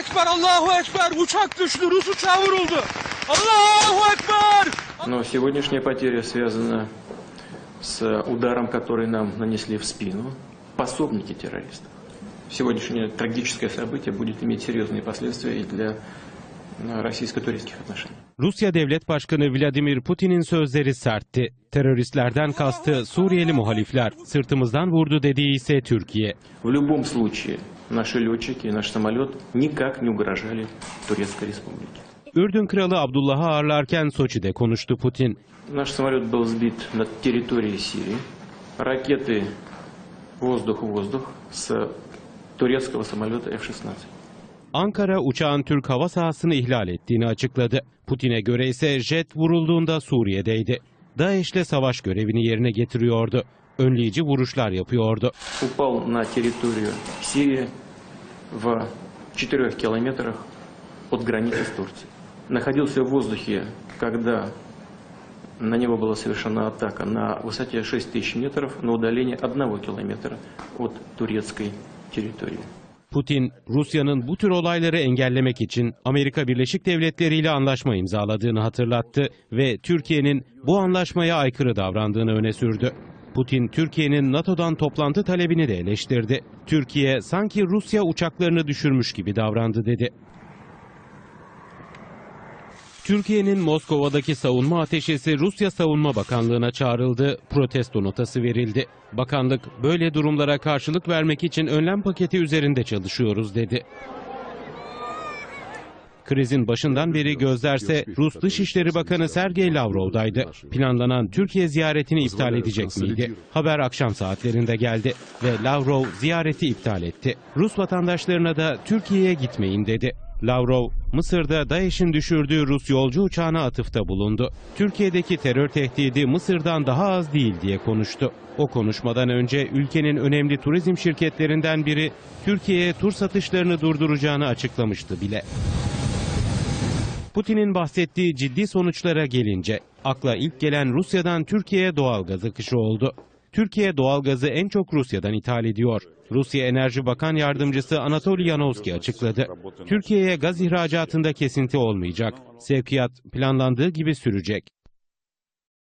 Ekber, Allahu Ekber. Uçak düştü, Rus uçağı vuruldu. Allahu. Но сегодняшняя потеря связана с ударом, который нам нанесли в спину пособники террористов. Сегодняшнее трагическое событие будет иметь серьезные последствия и для российско-турецких отношений. Rusya Devlet Başkanı Vladimir Putin'in sözleri sertti. Teröristlerden kastı Suriyeli muhalifler, sırtımızdan vurdu dediği ise Türkiye. В любом случае, наши летчики и наш самолет никак не угрожали Турецкой Республике. Ürdün Kralı Abdullah'ı ağırlarken Soçi'de konuştu Putin. Наш самолет был сбит над территорией Сирии. Ракеты воздух-воздух с турецкого самолета F-16. Ankara uçağın Türk hava sahasını ihlal ettiğini açıkladı. Putin'e göre ise jet vurulduğunda Suriye'deydi. DAEŞ'le savaş görevini yerine getiriyordu. Önleyici vuruşlar yapıyordu. Упал на территорию Сирии в 4 километрах от границы с Турцией. Находился в воздухе, когда на него была совершена атака на высоте 6 тысяч метров на удалении 1 километра от турецкой территории. Putin, Rusya'nın bu tür olayları engellemek için Amerika Birleşik Devletleri ile anlaşma imzaladığını hatırlattı ve Türkiye'nin bu anlaşmaya aykırı davrandığını öne sürdü. Putin, Türkiye'nin NATO'dan toplantı talebini de eleştirdi. Türkiye sanki Rusya uçaklarını düşürmüş gibi davrandı dedi. Türkiye'nin Moskova'daki savunma ateşesi Rusya Savunma Bakanlığı'na çağrıldı, protesto notası verildi. Bakanlık böyle durumlara karşılık vermek için önlem paketi üzerinde çalışıyoruz dedi. Krizin başından beri gözlerse Rus Dışişleri Bakanı Sergey Lavrov'daydı. Planlanan Türkiye ziyaretini iptal edecek miydi? Haber akşam saatlerinde geldi ve Lavrov ziyareti iptal etti. Rus vatandaşlarına da Türkiye'ye gitmeyin dedi. Lavrov, Mısır'da DAEŞ'in düşürdüğü Rus yolcu uçağına atıfta bulundu. Türkiye'deki terör tehdidi Mısır'dan daha az değil diye konuştu. O konuşmadan önce ülkenin önemli turizm şirketlerinden biri Türkiye'ye tur satışlarını durduracağını açıklamıştı bile. Putin'in bahsettiği ciddi sonuçlara gelince akla ilk gelen Rusya'dan Türkiye'ye doğal gaz akışı oldu. Türkiye doğalgazı en çok Rusya'dan ithal ediyor. Rusya Enerji Bakan Yardımcısı Anatoly Yanovski açıkladı. Türkiye'ye gaz ihracatında kesinti olmayacak. Sevkiyat planlandığı gibi sürecek.